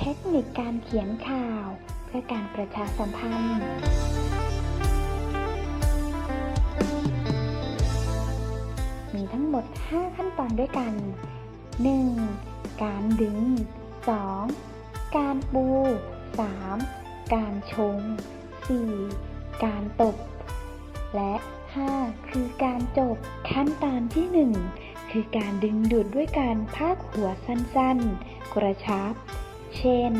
เทคนิคการเขียนข่าว เพื่อการประชาสัมพันธ์ มีทั้งหมด 5 ขั้นตอนด้วยกัน 1. การดึง 2. การปู 3. การชง 4. การตบ และ 5. คือการจบขั้นตอนที่ 1 คือการดึงดูดด้วยการพากหัวสั้นๆ กระชับ เช่น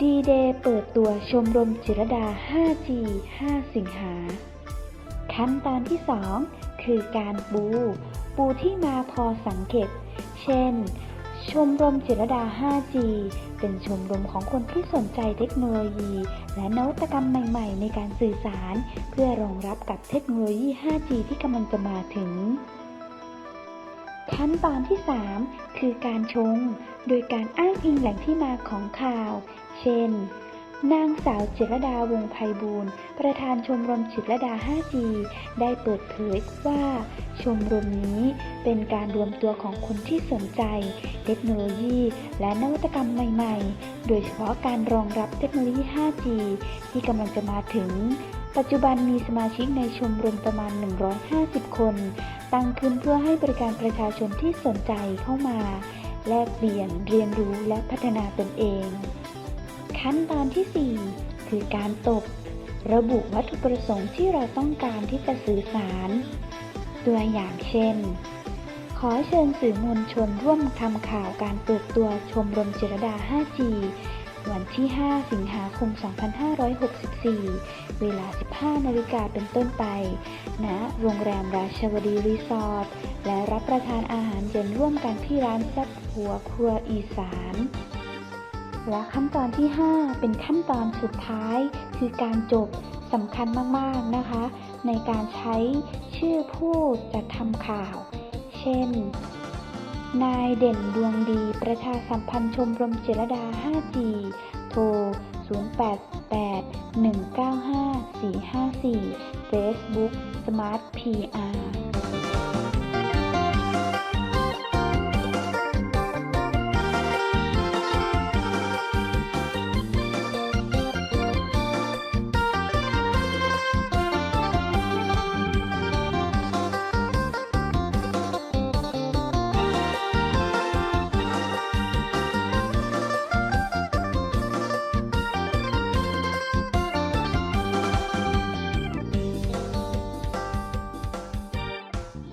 ดีเดย์เปิดตัวชมรมจิรดา 5G 5 สิงหา ขั้นตอนที่ 2 คือการปู ปูที่มาพอสังเกต เช่น ชมรมจิรดา 5G เป็นชมรมของคนที่สนใจเทคโนโลยี และนวัตกรรมใหม่ ๆ ในการสื่อสาร เพื่อรองรับกับเทคโนโลยี 5G ที่กำลังจะมาถึง ขั้นตอนที่ 3 คือการชง โดยการอ้างอิงแหล่งที่มาของข่าว เช่น นางสาวจิรดาวงไพบูลย์ประธานชมรมจิรดา 5G ได้เปิดเผยว่า ชมรมนี้เป็นการรวมตัวของคนที่สนใจ เทคโนโลยีและนวัตกรรมใหม่ ๆ โดยเฉพาะการรองรับเทคโนโลยี 5G ที่กำลังจะมาถึง ปัจจุบันมีสมาชิกในชมรมประมาณ 150 คน ตั้งขึ้นเพื่อให้บริการประชาชนที่สนใจเข้ามา แลกเปลี่ยนเรียนรู้และพัฒนาตนเอง ขั้นตอนที่ 4 คือการตบ ระบุวัตถุประสงค์ที่เราต้องการที่จะสื่อสาร ตัวอย่างเช่น ขอเชิญสื่อมวลชนร่วมทำข่าวการเปิดตัวชมรมจิรดา 5G วันที่ 5 สิงหาคม 2564 เวลา 15 นาฬิกาเป็นต้นไป ณ โรงแรมราชวดีรีสอร์ท และรับประทานอาหารเย็นร่วมกันที่ร้านแซ่บหัวครัวอีสาน และขั้นตอนที่ 5 เป็นขั้นตอนสุดท้าย คือการจบสำคัญมาก ๆ นะคะ ในการใช้ชื่อผู้จัดทำข่าว เช่น นายเด่นดวงดีประชาสัมพันธ์ชมรมจิรดา 5G โทร 088 195 454 Facebook Smart PR